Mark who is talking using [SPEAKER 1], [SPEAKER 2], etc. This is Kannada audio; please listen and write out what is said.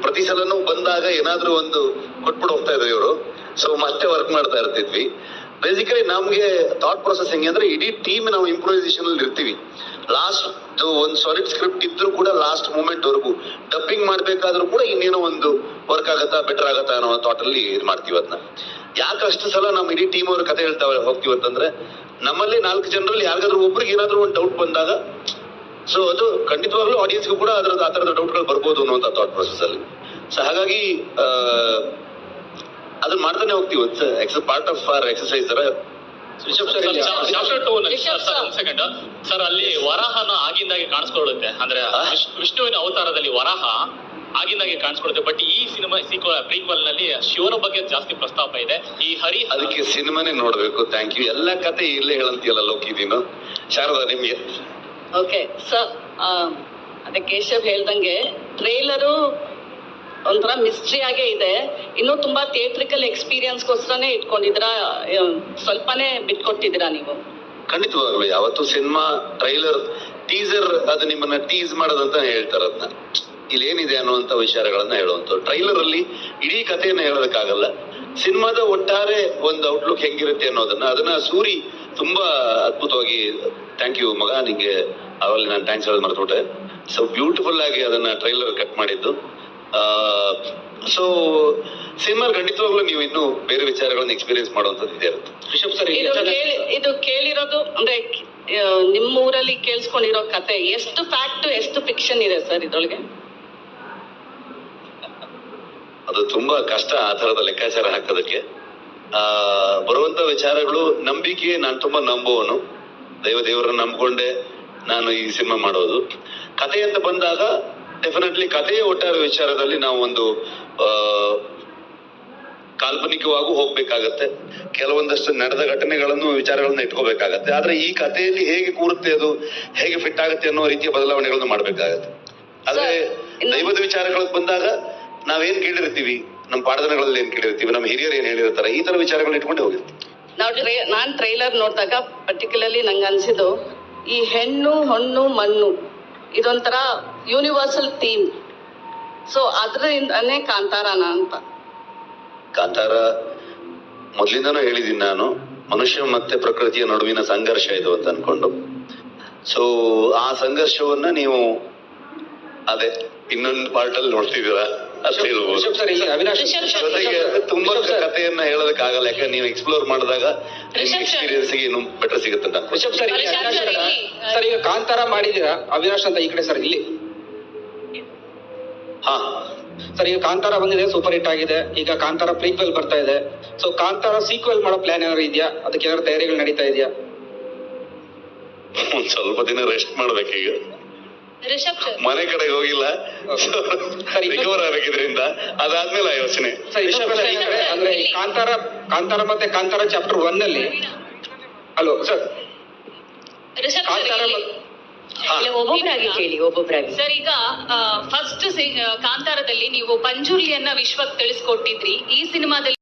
[SPEAKER 1] ಪ್ರತಿ ಸಲನೂ ಬಂದಾಗ ಏನಾದ್ರೂ ಒಂದು ಕೊಟ್ಬಿಟ್ಟು ಹೋಗ್ತಾ ಇದ್ರು ಇವರು. ಸೊ ಮತ್ತೆ ವರ್ಕ್ ಮಾಡ್ತಾ ಇರ್ತಿದ್ವಿ. ಬೇಸಿಕಲಿ ನಮ್ಗೆ ಥಾಟ್ ಪ್ರೊಸೆಸ್ ಹೆಂಗೆ ಅಂದ್ರೆ ಇಡೀ ಟೀಮ್ ನಾವು ಇಂಪ್ರೂವೈಸೇಷನ್ ಅಲ್ಲಿ ಇರ್ತೀವಿ. ಲಾಸ್ಟ್ ಒಂದು ಸಾಲಿಡ್ ಸ್ಕ್ರಿಪ್ಟ್ ಇದ್ರೂ ಕೂಡ ಲಾಸ್ಟ್ ಮೂಮೆಂಟ್ ವರೆಗೂ. ಡಬ್ಬಿಂಗ್ ಮಾಡ್ಬೇಕಾದ್ರೂ ಕೂಡ ಇನ್ನೇನೋ ಒಂದು ವರ್ಕ್ ಆಗತ್ತಾ ಬೆಟರ್ ಆಗತ್ತಾ ಅನ್ನೋ ಥಾಟ್ ಅಲ್ಲಿ ಇದು ಮಾಡ್ತೀವಿ ಅದನ್ನ ಯಾಕೆ ಅಷ್ಟು ಸಲ ನಮ್ಮ ಇಡೀ ಟೀಮ್ ಅವ್ರ ಕತೆ ಹೇಳ್ತಾ ಹೋಗ್ತೀವಿ ಅಂತಂದ್ರೆ, ನಮ್ಮಲ್ಲಿ ನಾಲ್ಕು ಜನರಲ್ಲಿ ಯಾರಿಗಾದ್ರೂ ಒಬ್ರಿಗೆ ಏನಾದ್ರೂ ಒಂದು ಡೌಟ್ ಬಂದಾಗ ಸೊ ಅದು ಖಂಡಿತವಾಗ್ಲೂ ಆಡಿಯನ್ಸ್ಗೂ ಕೂಡ ಅದರ ಆ ಥರದ ಡೌಟ್ಗಳು ಬರ್ಬೋದು ಅನ್ನೋಂಥ ಥಾಟ್ ಪ್ರೊಸೆಸ್ ಅಲ್ಲಿ. ಸೊ ಹಾಗಾಗಿ ಅದನ್ನ ಮಾಡ್ತಾನೆ ಹೋಗ್ತೀವಿ. X part of our exercise ತರ. ಸರ್
[SPEAKER 2] ಸೆಕೆಂಡ್ ಸರ್ ಅಲ್ಲಿ ವರಾಹನ ಆಗಿಂದಾಗೆ ಕಾಣಿಸ್ಕೊಳ್ಳುತ್ತೆ. ಅಂದ್ರೆ ವಿಷ್ಣುವಿನ ಅವತಾರದಲ್ಲಿ ವರಾಹ ಆಗಿಂದಾಗೆ ಕಾಣಿಸ್ಕೊಳ್ಳುತ್ತೆ. ಬಟ್ ಈ ಸಿನಿಮಾ ಸೀಕ್ವಲ್ ಪ್ರೀಕ್ವಲ್ನಲ್ಲಿ ಶಿವನ ಬಗ್ಗೆ ಜಾಸ್ತಿ ಪ್ರಸ್ತಾಪ ಇದೆ. ಈ ಹರಿ
[SPEAKER 1] ಅದಕ್ಕೆ ಸಿನಿಮಾನೇ ನೋಡ್ಬೇಕು. ಥ್ಯಾಂಕ್ ಯು ಎಲ್ಲ ಕತೆ ಇಲ್ಲೇ ಹೇಳಂತೀಯಲ್ಲ ಲೋಕಿ ನೀನು. ಶಾರದಾ ನಿಮ್ಗೆ?
[SPEAKER 3] ಓಕೆ ಸರ್ ಅದೇ ಕೇಶವ್ ಹೇಳ್ದಂಗೆ ಟ್ರೇಲರು ಒಂಥರ ಮಿಸ್ಟ್ರಿ ಆಗೇ ಇದೆ. ಇನ್ನೂ ತುಂಬಾ ಥಿಯೇಟ್ರಿಕಲ್ ಎಕ್ಸ್ಪೀರಿಯನ್ಸ್ಗೋಸ್ಕರನೇ ಇಟ್ಕೊಂಡಿದ್ದೀರಾ? ಸ್ವಲ್ಪನೇ ಬಿಟ್ಕೊಟ್ಟಿದ್ದೀರಾ ನೀವು?
[SPEAKER 1] ಖಂಡಿತವಾಗ್ಲೂ, ಯಾವತ್ತು ಸಿನಿಮಾ ಟ್ರೈಲರ್ ಟೀಸರ್ ಅದು ನಿಮ್ಮನ್ನ ಟೀಸ್ ಮಾಡೋದಂತ ಹೇಳ್ತಾರೆ ಅದನ್ನ ಇಲ್ಲಿ ಏನಿದೆ ಅನ್ನುವಂತ ವಿಚಾರಗಳನ್ನ ಹೇಳುವಂತ ಟ್ರೈಲರ್ ಅಲ್ಲಿ ಇಡೀ ಕಥೆಯನ್ನ ಹೇಳೋದಕ್ಕಾಗಲ್ಲ. ಸಿನಿಮಾದ ಒಟ್ಟಾರೆ ಒಂದು ಔಟ್ಲುಕ್ ಹೆಂಗಿರುತ್ತೆ ಅನ್ನೋದನ್ನ ಅದನ್ನ ಸೂರಿ ತುಂಬಾ ಅದ್ಭುತವಾಗಿ ಥ್ಯಾಂಕ್ ಯು ಮಗ ನಿಂಗೆ ಅವಲ್ಲಿ ನಾನು ಥ್ಯಾಂಕ್ಸ್ ಹೇಳೋದು ಮರೆತುಬಿಟ್ಟೆ. ಸೊ ಬ್ಯೂಟಿಫುಲ್ ಆಗಿ ಅದನ್ನ ಟ್ರೈಲರ್ ಕಟ್ ಮಾಡಿದ್ದು. ಸೊ ಸಿನಿಮಾ ಖಂಡಿತವಾಗ್ಲೂ ನೀವು ಇನ್ನು ಬೇರೆ ವಿಚಾರಗಳನ್ನ ಎಕ್ಸ್ಪೀರಿಯನ್ಸ್ ಮಾಡುವಂತದ್ದು ಇದೆ ಇರುತ್ತೆ.
[SPEAKER 4] ರಿಷಬ್ ಸರ್
[SPEAKER 3] ಇದು ಕೇಳಿ ಇದು ಕೇಳಿರೋದು ಅಂದ್ರೆ ನಿಮ್ಮ ಊರಲ್ಲಿ ಕೇಳಿಸ್ಕೊಂಡಿರೋ ಕತೆ, ಎಷ್ಟು ಫ್ಯಾಕ್ಟ್ ಎಷ್ಟು ಫಿಕ್ಷನ್ ಇದೆ ಸರ್ ಇದ್ರೊಳಗೆ?
[SPEAKER 1] ಅದು ತುಂಬಾ ಕಷ್ಟ ಆ ತರದ ಲೆಕ್ಕಾಚಾರ ಹಾಕೋದಕ್ಕೆ. ಆ, ಬರುವಂತ ವಿಚಾರಗಳು ನಂಬಿಕೆ ನಾನು ತುಂಬಾ ನಂಬುವನು ದೈವ ದೇವರನ್ನ ನಂಬ್ಕೊಂಡೆ ನಾನು ಈ ಸಿನಿಮಾ ಮಾಡೋದು. ಕತೆ ಅಂತ ಬಂದಾಗ ಡೆಫಿನೆಟ್ಲಿ ಕಥೆಯ ಒಟ್ಟಾರೆ ವಿಚಾರದಲ್ಲಿ ನಾವು ಒಂದು ಕಾಲ್ಪನಿಕವಾಗೂ ಹೋಗ್ಬೇಕಾಗತ್ತೆ. ಕೆಲವೊಂದಷ್ಟು ನಡೆದ ಘಟನೆಗಳನ್ನು ವಿಚಾರಗಳನ್ನ ಇಟ್ಕೋಬೇಕಾಗತ್ತೆ. ಆದ್ರೆ ಈ ಕಥೆಯಲ್ಲಿ ಹೇಗೆ ಕೂರುತ್ತೆ ಅದು ಹೇಗೆ ಫಿಟ್ ಆಗುತ್ತೆ ಅನ್ನೋ ರೀತಿಯ ಬದಲಾವಣೆಗಳನ್ನು ಮಾಡ್ಬೇಕಾಗತ್ತೆ. ಆದ್ರೆ ದೈವದ ವಿಚಾರಗಳಿಗೆ ಬಂದಾಗ ನಾವೇನ್ ಕೇಳಿರ್ತೀವಿ? ನಮ್ಮ ಪಾಠದನಗಳಲ್ಲಿ ಏನ್ ಕೇಳಿರ್ತೀವಿ? ನಮ್ಮ ಹಿರಿಯರು ಏನ್ ಹೇಳಿರ್ತಾರೆ? ಈ ತರ ವಿಚಾರಗಳನ್ನ ಇಟ್ಕೊಂಡೆ ಹೋಗಿರ್ತೀವಿ.
[SPEAKER 3] ನಾವು ಟ್ರೇ ನಾನ್ ಟ್ರೈಲರ್ ನೋಡಿದಾಗ ಪರ್ಟಿಕ್ಯುಲರ್ಲಿ ನಂಗೆ ಅನ್ಸಿದ್ದು ಈ ಹೆಣ್ಣು ಹೊಣ್ಣು ಮಣ್ಣು ಇದೊಂಥರ ಯೂನಿವರ್ಸಲ್ ಥೀಮ್ ಸೊ ಅದರಿಂದನೇ ಕಾಂತಾರಾನ ಅಂತ.
[SPEAKER 1] ಕಾಂತಾರ ಮೊದಲಿಂದನೂ ಹೇಳಿದ್ದೀನಿ ನಾನು ಮನುಷ್ಯ ಮತ್ತೆ ಪ್ರಕೃತಿಯ ನಡುವಿನ ಸಂಘರ್ಷ ಇದು ಅಂತ ಅನ್ಕೊಂಡು. ಸೊ ಆ ಸಂಘರ್ಷವನ್ನ ನೀವು ಅದೇ ಇನ್ನೊಂದು ಪಾರ್ಟ್ ಅಲ್ಲಿ ನೋಡ್ತಿದ್ದೀರಾ ಅಷ್ಟೇ ಜೊತೆಗೆ ತುಂಬಾ. ಕಥೆಯನ್ನ ಹೇಳೋದಕ್ಕಾಗಲ್ಲ ಯಾಕಂದ್ರೆ ನೀವು ಎಕ್ಸ್ಪ್ಲೋರ್ ಮಾಡಿದಾಗ. ಎಕ್ಸ್ಪೀರಿಯನ್ಸ್ಗೆ ಇನ್ನು ಬೆಟರ್ ಸಿಗುತ್ತೆ.
[SPEAKER 4] ರಿಷಬ್ ಸರ್ ಈಗ ಕಾಂತಾರ ಮಾಡಿದೀರಾ ಅವಿನಾಶ್ ಅಂತ ಈ ಕಡೆ ಸರ್ ಇಲ್ಲಿ.
[SPEAKER 1] ಹಾ.
[SPEAKER 4] ಸರ್ ಈಗ ಕಾಂತಾರ ಬಂದಿದೆ ಸೂಪರ್ ಹಿಟ್ ಆಗಿದೆ. ಈಗ ಕಾಂತಾರ ಪ್ರೀಕ್ವೆಲ್ ಬರ್ತಾ ಇದೆ. ಸೊ ಕಾಂತಾರ ಸೀಕ್ವೆಲ್ ಮಾಡೋ ಪ್ಲಾನ್ ಏನಾದ್ರು ಇದೆಯಾ? ಅದಕ್ಕೆ ಏನಾದ್ರು ತಯಾರಿಗಳು ನಡೀತಾ ಇದೆಯಾ?
[SPEAKER 1] ಒಂದ್ ಸ್ವಲ್ಪ ದಿನ ರೆಸ್ಟ್ ಮಾಡ್ಬೇಕು
[SPEAKER 3] ಈಗ. ಸರ್.
[SPEAKER 1] ಮನೆ ಕಡೆ ಹೋಗಿಲ್ಲ. ರಿಕವರ್ ಆಗಿದ್ರಿಂದ ಅದಾದ್ಮೇಲೆ ಆ ಯೋಚನೆ
[SPEAKER 4] ಅಂದ್ರೆ ಈ ಕಾಂತಾರ ಕಾಂತಾರ ಮತ್ತೆ ಕಾಂತಾರ ಚಾಪ್ಟರ್ ಒನ್ ಅಲ್ಲಿ ಹಲೋ ಸರ್ ಕಾಂತಾರ.
[SPEAKER 3] ಒಬ್ಬೊಬ್ಬರಾಗಿ ಕೇಳಿ ಒಬ್ಬೊಬ್ಬರಾಗಿ
[SPEAKER 5] ಸರ್ ಈಗ ಕಾಂತಾರದಲ್ಲಿ ನೀವು ಪಂಜುರ್ಲಿಯನ್ನ ವಿಶ್ವಕ್ಕೆ ತಿಳಿಸ್ಕೊಟ್ಟಿದ್ರಿ. ಈ ಸಿನಿಮಾದಲ್ಲಿ